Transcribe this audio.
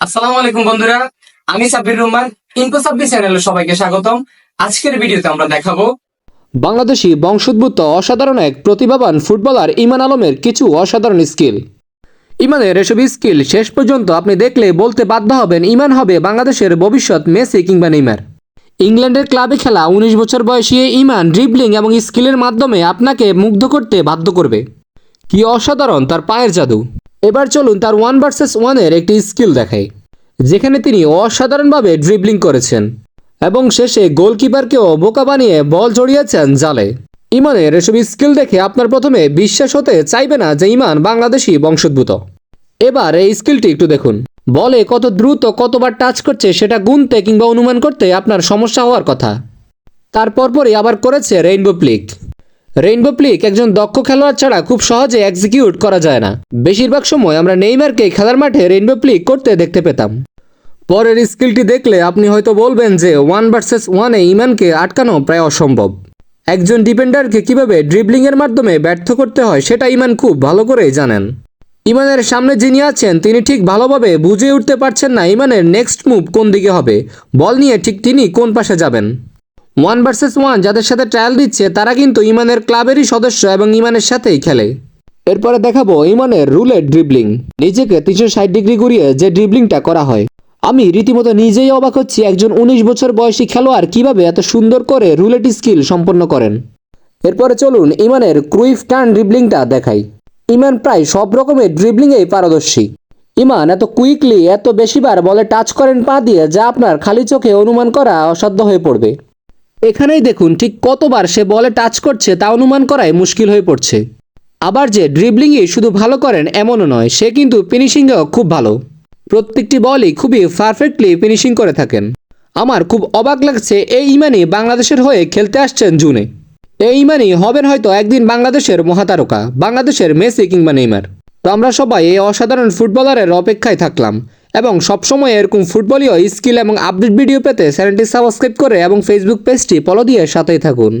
আসসালামু আলাইকুম বন্ধুরা, আমি সাব্বির রহমান ইনকো চ্যানেলে সবাইকে স্বাগতম। আজকের ভিডিওতে আমরা দেখাবো বাংলাদেশি বংশোদ্ভূত অসাধারণ এক প্রতিভাবান ফুটবলার ইমান আলমের কিছু অসাধারণ স্কিল। ইমানের এসব স্কিল শেষ পর্যন্ত আপনি দেখলে বলতে বাধ্য হবেন ইমান হবে বাংলাদেশের ভবিষ্যৎ মেসি কিংবা নেইমার। ইংল্যান্ডের ক্লাবে খেলা উনিশ বছর বয়সী ইমান ড্রিবলিং এবং স্কিলের মাধ্যমে আপনাকে মুগ্ধ করতে বাধ্য করবে। কি অসাধারণ, তার পায়ের জাদু। এবার চলুন তার ওয়ান ভার্সেস ওয়ানের একটি স্কিল দেখাই, যেখানে তিনি অসাধারণভাবে ড্রিবলিং করেছেন এবং শেষে গোলকিপারকেও বোকা বানিয়ে বল জড়িয়েছেন জালে। ইমানের এসব স্কিল দেখে আপনার প্রথমে বিশ্বাস হতে চাইবে না যে ইমান বাংলাদেশি বংশোদ্ভূত। এবার এই স্কিলটি একটু দেখুন। বলে কত দ্রুত কতবার টাচ করছে সেটা গুনতে কিংবা অনুমান করতে আপনার সমস্যা হওয়ার কথা। তারপর পরই আবার করেছে রেইনবো প্লিক রেইনবো প্লিক একজন দক্ষ খেলোয়াড় ছাড়া খুব সহজে এক্সিকিউট করা যায় না। বেশিরভাগ সময় আমরা নেইমারকে খেলার মাঠে রেইনবো প্লিক করতে দেখতে পেতাম। পরের স্কিলটি দেখলে আপনি হয়তো বলবেন যে ওয়ান ভার্সেস ওয়ানে ইমানকে আটকানো প্রায় অসম্ভব। একজন ডিফেন্ডারকে কীভাবে ড্রিবলিংয়ের মাধ্যমে ব্যর্থ করতে হয় সেটা ইমান খুব ভালো করেই জানেন। ইমানের সামনে যিনি আছেন, তিনি ঠিক ভালোভাবে বুঝে উঠতে পারছেন না ইমানের নেক্সট মুভ কোন দিকে হবে। বল নিয়ে ঠিক তিনি কোন পাশে যাবেন। ওয়ান ভার্সেস ওয়ান যাদের সাথে ট্রায়াল দিচ্ছে, তারা কিন্তু ইমানের ক্লাবেরই সদস্য এবং ইমানের সাথেই খেলে। এরপরে দেখাবো ইমানের রুলের ড্রিবলিং নিজেকে তিনশো ষাট ডিগ্রি ঘুরিয়ে যে ড্রিবলিংটা করা হয়। আমি রীতিমতো নিজেই অবাক হচ্ছি একজন উনিশ বছর বয়সী খেলোয়াড় কীভাবে এত সুন্দর করে রুলেট স্কিল সম্পন্ন করেন। এরপরে চলুন ইমানের ক্রুইফ টার্ন ড্রিবলিংটা দেখাই। ইমান প্রায় সব রকমের ড্রিবলিংয়েই পারদর্শী। ইমান এত কুইকলি এত বেশিবার বলে টাচ করেন পা দিয়ে, যা আপনার খালি চোখে অনুমান করা অসাধ্য হয়ে পড়বে। এখানেই দেখুন ঠিক কতবার সে বলে টাচ করছে তা অনুমান করাই মুশকিল হয়ে পড়ছে। আবার যে ড্রিবলিংয়ে শুধু ভালো করেন এমনও নয়, সে কিন্তু ফিনিশিংয়েও খুব ভালো। প্রত্যেকটি বলই খুবই পারফেক্টলি ফিনিশিং করে থাকেন। আমার খুব অবাক লাগছে এই ইমানি বাংলাদেশের হয়ে খেলতে আসছেন জুনে। এই ইমানি হবেন হয়তো একদিন বাংলাদেশের মহাতারকা, বাংলাদেশের মেসি কিংবা নেইমার। তো আমরা সবাই এই অসাধারণ ফুটবলারের অপেক্ষায় থাকলাম। এবং সবসময় এরকম ফুটবলীয় স্কিল এবং আপডেট ভিডিও পেতে চ্যানেলটি সাবস্ক্রাইব করে এবং ফেসবুক পেজটি ফলো দিয়ে সাথেই থাকুন।